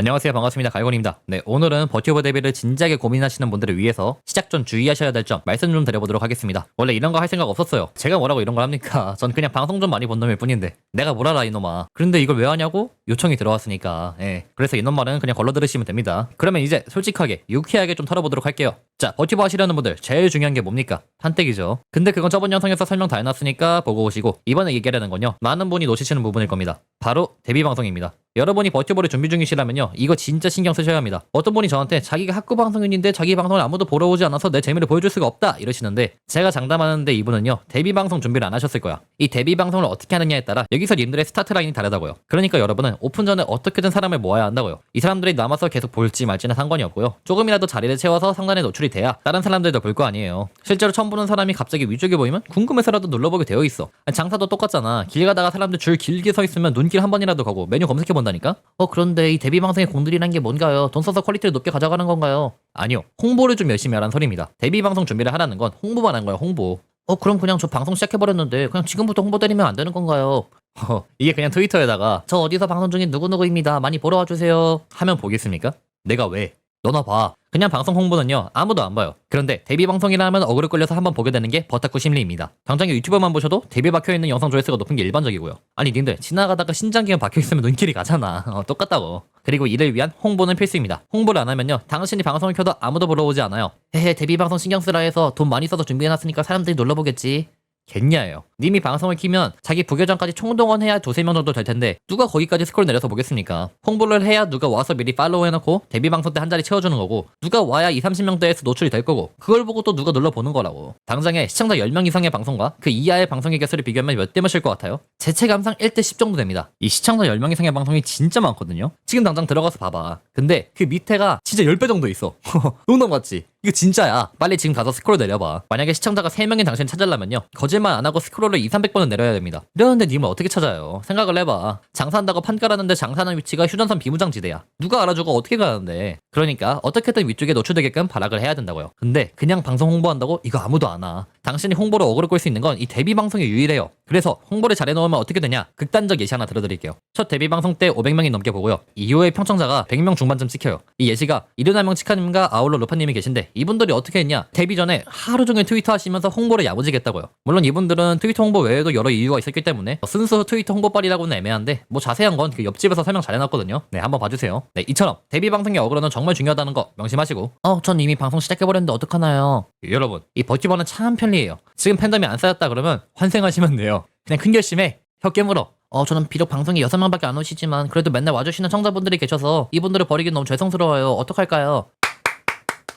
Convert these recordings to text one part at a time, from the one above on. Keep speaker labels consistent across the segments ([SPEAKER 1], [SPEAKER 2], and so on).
[SPEAKER 1] 안녕하세요. 반갑습니다. 갈곤입니다. 네 오늘은 버튜버 데뷔를 진지하게 고민하시는 분들을 위해서 시작 전 주의하셔야 될 점 말씀 좀 드려보도록 하겠습니다. 원래 이런 거 할 생각 없었어요. 제가 뭐라고 이런 걸 합니까? 전 그냥 방송 좀 많이 본 놈일 뿐인데. 내가 뭘 알아 이놈아. 그런데 이걸 왜 하냐고? 요청이 들어왔으니까. 예. 그래서 이놈 말은 그냥 걸러 들으시면 됩니다. 그러면 이제 솔직하게 유쾌하게 좀 털어보도록 할게요 자 버튜버 하시려는 분들 제일 중요한 게 뭡니까? 판때기죠. 근데 그건 저번 영상에서 설명 다 해놨으니까 보고 오시고 이번에 얘기하려는 건요 많은 분이 놓치시는 부분일 겁니다. 바로 데뷔 방송입니다. 여러분이 버튜버를 준비 중이시라면요 이거 진짜 신경 쓰셔야 합니다. 어떤 분이 저한테 자기가 학교 방송인인데 자기 방송을 아무도 보러 오지 않아서 내 재미를 보여줄 수가 없다 이러시는데 제가 장담하는데 이분은요 데뷔 방송 준비를 안 하셨을 거야. 이 데뷔 방송을 어떻게 하느냐에 따라 여기서 님들의 스타트 라인이 다르다고요. 그러니까 여러분은 오픈 전에 어떻게든 사람을 모아야 한다고요. 이 사람들이 남아서 계속 볼지 말지는 상관이 없고요. 조금이라도 자리를 채워서 상단에 노출이 돼야 다른 사람들도 볼 거 아니에요. 실제로 처음 보는 사람이 갑자기 위쪽에 보이면 궁금해서라도 눌러보게 되어 있어. 장사도 똑같잖아. 길 가다가 사람들 줄 길게 서 있으면 눈길 한 번이라도 가고 메뉴 검색해 본다니까? 어 그런데 이 데뷔 방송의 공들이란 게 뭔가요? 돈 써서 퀄리티를 높게 가져가는 건가요? 아니요. 홍보를 좀 열심히 하라는 소리입니다. 데뷔 방송 준비를 하라는 건 홍보만 한 거야 홍보. 어 그럼 그냥 저 방송 시작해버렸는데 그냥 지금부터 홍보 드리면 안 되는 건가요? 어, 이게 그냥 트위터에다가 저 어디서 방송 중인 누구누구입니다. 많이 보러 와주세요. 하면 보겠습니까? 내가 왜 너나 봐. 그냥 방송 홍보는요 아무도 안 봐요. 그런데 데뷔 방송이라 하면 어그로 끌려서 한번 보게 되는 게 버타쿠 심리입니다. 당장 유튜버만 보셔도 데뷔 박혀 있는 영상 조회수가 높은 게 일반적이고요. 아니 님들 지나가다가 신장기가 박혀 있으면 눈길이 가잖아. 어, 똑같다고. 그리고 이를 위한 홍보는 필수입니다. 홍보를 안 하면요 당신이 방송을 켜도 아무도 보러 오지 않아요. 헤헤 데뷔 방송 신경 쓰라 해서 돈 많이 써서 준비해놨으니까 사람들이 놀러 보겠지. 겠냐예요. 님이 방송을 키면 자기 부계정까지 총동원해야 두세 명 정도 될 텐데 누가 거기까지 스크롤 내려서 보겠습니까? 홍보를 해야 누가 와서 미리 팔로우 해놓고 데뷔 방송 때 한 자리 채워주는 거고 누가 와야 2, 30명대에서 노출이 될 거고 그걸 보고 또 누가 눌러보는 거라고. 당장에 시청자 10명 이상의 방송과 그 이하의 방송의 개수를 비교하면 몇 대 몇일 것 같아요? 제 체감상 1대 10 정도 됩니다. 이 시청자 10명 이상의 방송이 진짜 많거든요? 지금 당장 들어가서 봐봐. 근데 그 밑에가 진짜 10배 정도 있어. 농담 같지? 이거 진짜야. 빨리 지금 가서 스크롤 내려봐. 만약에 시청자가 3명인 당신을 찾으려면요. 거짓말 안 하고 스크롤 을 2, 300번은 내려야 됩니다. 이러는데 님을 어떻게 찾아요? 생각을 해봐. 장사한다고 판 깔았는데 장사하는 위치가 휴전선 비무장지대야. 누가 알아주고 어떻게 가는데. 그러니까 어떻게든 위쪽에 노출되게끔 발악을 해야 된다고요. 근데 그냥 방송 홍보한다고 이거 아무도 안 와. 당신이 홍보로 어그로 끌 수 있는 건 이 데뷔 방송이 유일해요. 그래서 홍보를 잘해놓으면 어떻게 되냐? 극단적 예시 하나 들어드릴게요. 첫 데뷔 방송 때 500명이 넘게 보고요. 이후에 평청자가 100명 중반쯤 찍혀요. 이 예시가 이르나명 치카님과 아울러 루파님이 계신데 이분들이 어떻게 했냐? 데뷔 전에 하루 종일 트위터 하시면서 홍보를 야무지겠다고요. 물론 이분들은 트위터 홍보 외에도 여러 이유가 있었기 때문에 순수 트위터 홍보빨이라고는 애매한데 뭐 자세한 건 그 옆집에서 설명 잘 해놨거든요. 네 한번 봐주세요. 네 이처럼 데뷔 방송의 어그로는 정말 중요하다는 거 명심하시고 어 전 이미 방송 시작해버렸는데 어떡하나요? 여러분 이 버티버는 참 편리해요. 지금 팬덤이 안 쌓였다 그러면 환생하시면 돼요. 그냥 큰 결심해 혀 깨물어. 어, 저는 비록 방송에 여섯 명밖에 안 오시지만 그래도 맨날 와주시는 청자분들이 계셔서 이분들을 버리긴 너무 죄송스러워요. 어떡할까요?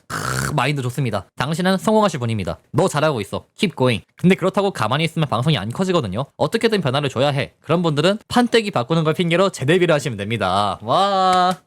[SPEAKER 1] 크, 마인드 좋습니다. 당신은 성공하실 분입니다. 너 잘하고 있어. Keep going. 근데 그렇다고 가만히 있으면 방송이 안 커지거든요. 어떻게든 변화를 줘야 해. 그런 분들은 판때기 바꾸는 걸 핑계로 재데뷔를 하시면 됩니다. 와.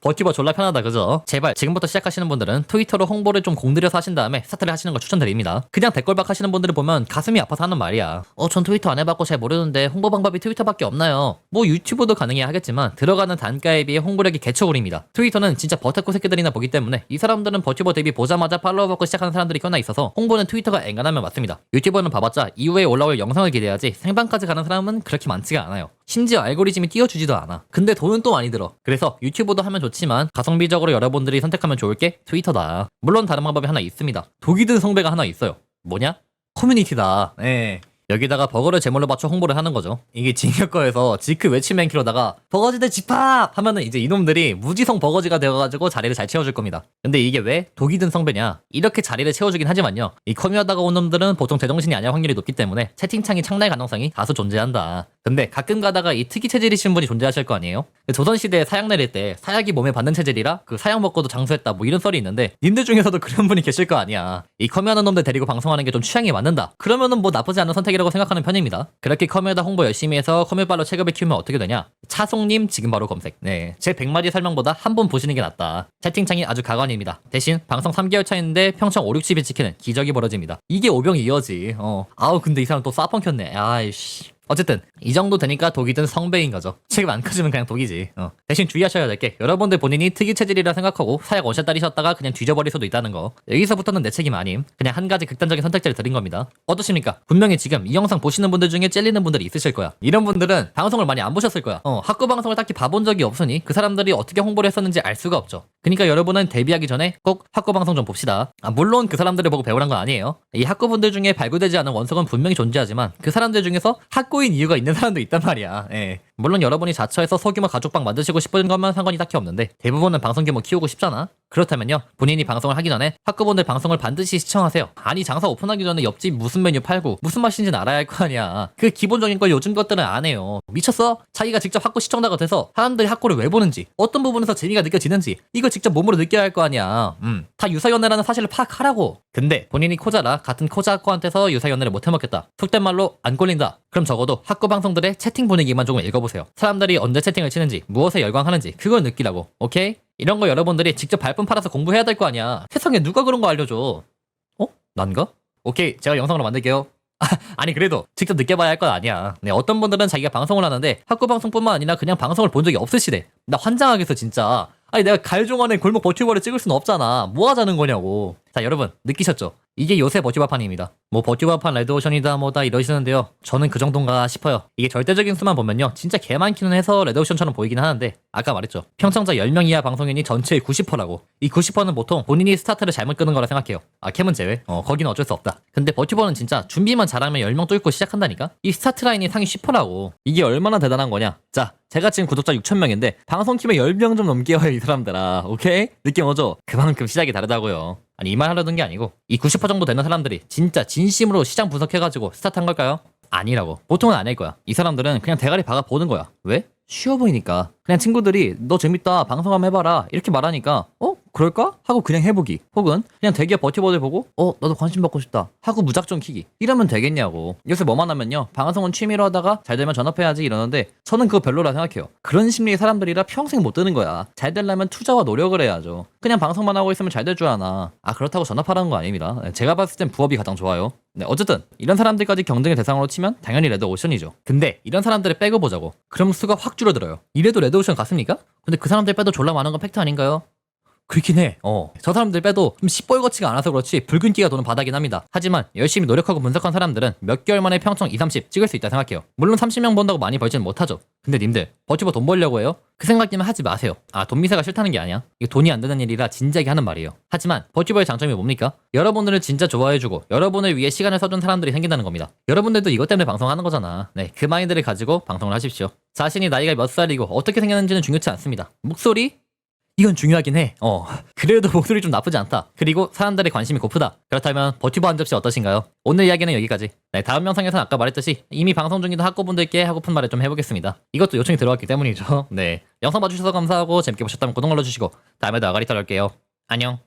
[SPEAKER 1] 버티버 졸라 편하다 그죠? 제발 지금부터 시작하시는 분들은 트위터로 홍보를 좀 공들여서 하신 다음에 스타트를 하시는 걸 추천드립니다. 그냥 댓글박 하시는 분들을 보면 가슴이 아파서 하는 말이야. 어, 전 트위터 안 해봤고 잘 모르는데 홍보 방법이 트위터밖에 없나요? 뭐 유튜브도 가능해야 하겠지만 들어가는 단가에 비해 홍보력이 개처구리입니다. 트위터는 진짜 버터코 새끼들이나 보기 때문에 이 사람들은 버티버 데뷔 보자마자 팔로워 받고 시작하는 사람들이 꽤나 있어서 홍보는 트위터가 앵간하면 맞습니다. 유튜버는 봐봤자 이후에 올라올 영상을 기대하지 생방까지 가는 사람은 그렇게 많지가 않아요. 심지어 알고리즘이 띄워주지도 않아. 근데 돈은 또 많이 들어. 그래서 유튜브도 하면 좋지만 가성비적으로 여러분들이 선택하면 좋을 게 트위터다. 물론 다른 방법이 하나 있습니다. 독이 든 성배가 하나 있어요. 뭐냐? 커뮤니티다. 네. 여기다가 버거를 제물로 맞춰 홍보를 하는 거죠. 이게 징역거에서 지크 외치맨 키로다가 버거지들 집합 하면은 이제 이놈들이 무지성 버거지가 되어가지고 자리를 잘 채워줄 겁니다. 근데 이게 왜 독이 든 성배냐? 이렇게 자리를 채워주긴 하지만요. 이 커뮤하다가 온 놈들은 보통 제정신이 아닐 확률이 높기 때문에 채팅창이 창날 가능성이 다소 존재한다. 근데 가끔 가다가 이 특이 체질이신 분이 존재하실 거 아니에요? 조선시대에 사약 내릴 때 사약이 몸에 받는 체질이라 그 사약 먹고도 장수했다 뭐 이런 썰이 있는데 님들 중에서도 그런 분이 계실 거 아니야. 이 커뮤하는 놈들 데리고 방송하는 게 좀 취향에 맞는다. 그러면은 뭐 나쁘지 않은 선택이라고 생각하는 편입니다. 그렇게 커뮤다 홍보 열심히 해서 커뮤발로 체급을 키우면 어떻게 되냐? 차송님 지금 바로 검색. 네. 제 100마디 설명보다 한 번 보시는 게 낫다. 채팅창이 아주 가관입니다. 대신 방송 3개월 차인데 평청 5, 60이 찍히는 기적이 벌어집니다. 이게 오병이어지. 어. 아우 근데 이 사람 또 싸펑 켰네. 아이씨. 어쨌든 이 정도 되니까 독이든 성배인 거죠. 책임 안 커지면 그냥 독이지. 어. 대신 주의하셔야 될 게 여러분들 본인이 특이 체질이라 생각하고 사약 원샷 따리셨다가 그냥 뒤져버릴 수도 있다는 거. 여기서부터는 내 책임 아님. 그냥 한 가지 극단적인 선택지를 드린 겁니다. 어떠십니까? 분명히 지금 이 영상 보시는 분들 중에 찔리는 분들이 있으실 거야. 이런 분들은 방송을 많이 안 보셨을 거야. 어, 학교 방송을 딱히 봐본 적이 없으니 그 사람들이 어떻게 홍보를 했었는지 알 수가 없죠. 그러니까 여러분은 데뷔하기 전에 꼭 학교 방송 좀 봅시다. 아, 물론 그 사람들을 보고 배우란 건 아니에요. 이 학교 분들 중에 발굴되지 않은 원석은 분명히 존재하지만 그 사람들 중에서 학교 인 이유가 있는 사람도 있단 말이야. 예. 물론 여러분이 자처해서 소규모 가족방 만드시고 싶은 것만 상관이 딱히 없는데 대부분은 방송 규모 키우고 싶잖아. 그렇다면요. 본인이 방송을 하기 전에 학교분들 방송을 반드시 시청하세요. 아니 장사 오픈하기 전에 옆집 무슨 메뉴 팔고 무슨 맛인지는 알아야 할 거 아니야. 그 기본적인 걸 요즘 것들은 안 해요. 미쳤어? 자기가 직접 학교 시청자가 돼서 사람들이 학교를 왜 보는지 어떤 부분에서 재미가 느껴지는지 이걸 직접 몸으로 느껴야 할 거 아니야. 음. 다 유사연애라는 사실을 파악하라고. 근데 본인이 코자라 같은 코자 학과한테서 유사연애를 못 해먹겠다. 속된 말로 안 꼴린다. 그럼 적어도 학교 방송들의 채팅 분위기만 조금 읽어보 세요. 사람들이 언제 채팅을 치는지 무엇에 열광하는지 그걸 느끼라고. 오케이? 이런 거 여러분들이 직접 발품 팔아서 공부해야 될 거 아니야. 세상에 누가 그런 거 알려줘? 어? 난가? 오케이, 제가 영상으로 만들게요. 아니 그래도 직접 느껴봐야 할 건 아니야. 네, 어떤 분들은 자기가 방송을 하는데 학교 방송뿐만 아니라 그냥 방송을 본 적이 없으시대. 나 환장하겠어 진짜. 아니 내가 갈종원의 골목 버튜버를 찍을 수는 없잖아. 뭐 하자는 거냐고. 자 여러분 느끼셨죠? 이게 요새 버튜버판입니다. 뭐 버튜버판 레드오션이다 뭐다 이러시는데요. 저는 그 정도인가 싶어요. 이게 절대적인 수만 보면요. 진짜 개 많기는 해서 레드오션처럼 보이긴 하는데 아까 말했죠. 평청자 10명 이하 방송인이 전체의 90%라고. 이 90%는 보통 본인이 스타트를 잘못 끄는 거라 생각해요. 아 캠은 제외. 어 거기는 어쩔 수 없다. 근데 버튜버는 진짜 준비만 잘하면 10명 뚫고 시작한다니까? 이 스타트 라인이 상위 10%라고. 이게 얼마나 대단한 거냐? 자 제가 지금 구독자 6천명인데 방송 키면 10명 좀 넘게 와요 이 사람들아. 오케이? 느낌 오죠? 그만큼 시작이 다르다고요. 아니 이 말 하려던 게 아니고 이 90% 정도 되는 사람들이 진짜 진 심으로 시장 분석해가지고 스타트 한 걸까요? 아니라고. 보통은 아닐 거야. 이 사람들은 그냥 대가리 박아 보는 거야. 왜? 쉬워 보이니까. 그냥 친구들이 너 재밌다 방송 한번 해봐라 이렇게 말하니까 어? 그럴까? 하고 그냥 해보기. 혹은 그냥 대기업 버티버들 보고 어 나도 관심 받고 싶다 하고 무작정 키기. 이러면 되겠냐고. 요새 뭐만 하면요 방송은 취미로 하다가 잘 되면 전업해야지 이러는데 저는 그거 별로라 생각해요. 그런 심리의 사람들이라 평생 못 되는 거야. 잘 되려면 투자와 노력을 해야죠. 그냥 방송만 하고 있으면 잘 될 줄 아나. 아 그렇다고 전업하라는 거 아닙니다. 네, 제가 봤을 땐 부업이 가장 좋아요. 네, 어쨌든 이런 사람들까지 경쟁의 대상으로 치면 당연히 레드오션이죠. 근데 이런 사람들을 빼고 보자고. 그럼 수가 확 줄어들어요. 이래도 레드오션 같습니까? 근데 그 사람들 빼도 졸라 많은 건 팩트 아닌가요? 그렇긴 해. 어. 저 사람들 빼도 좀 시뻘겋지가 않아서 그렇지 붉은기가 도는 바닥이긴 합니다. 하지만 열심히 노력하고 분석한 사람들은 몇 개월 만에 평청 2, 30 찍을 수 있다 생각해요. 물론 30명 번다고 많이 벌지는 못하죠. 근데 님들 버티버 돈 벌려고 해요? 그 생각이면 하지 마세요. 아, 돈 미세가 싫다는 게 아니야. 이거 돈이 안 되는 일이라 진작에 하는 말이에요. 하지만 버티버의 장점이 뭡니까? 여러분들을 진짜 좋아해주고 여러분을 위해 시간을 써준 사람들이 생긴다는 겁니다. 여러분들도 이것 때문에 방송하는 거잖아. 네, 그 마인드를 가지고 방송을 하십시오. 자신이 나이가 몇 살이고 어떻게 생겼는지는 중요치 않습니다. 목소리? 이건 중요하긴 해. 어. 그래도 목소리 좀 나쁘지 않다. 그리고 사람들의 관심이 고프다. 그렇다면 버티버 한 접시 어떠신가요? 오늘 이야기는 여기까지. 네, 다음 영상에서는 아까 말했듯이 이미 방송 중인 학고분들께 하고픈 말을 좀 해보겠습니다. 이것도 요청이 들어왔기 때문이죠. 네. 영상 봐주셔서 감사하고 재밌게 보셨다면 구독 눌러주시고 다음에도 아가리 따를게요. 안녕.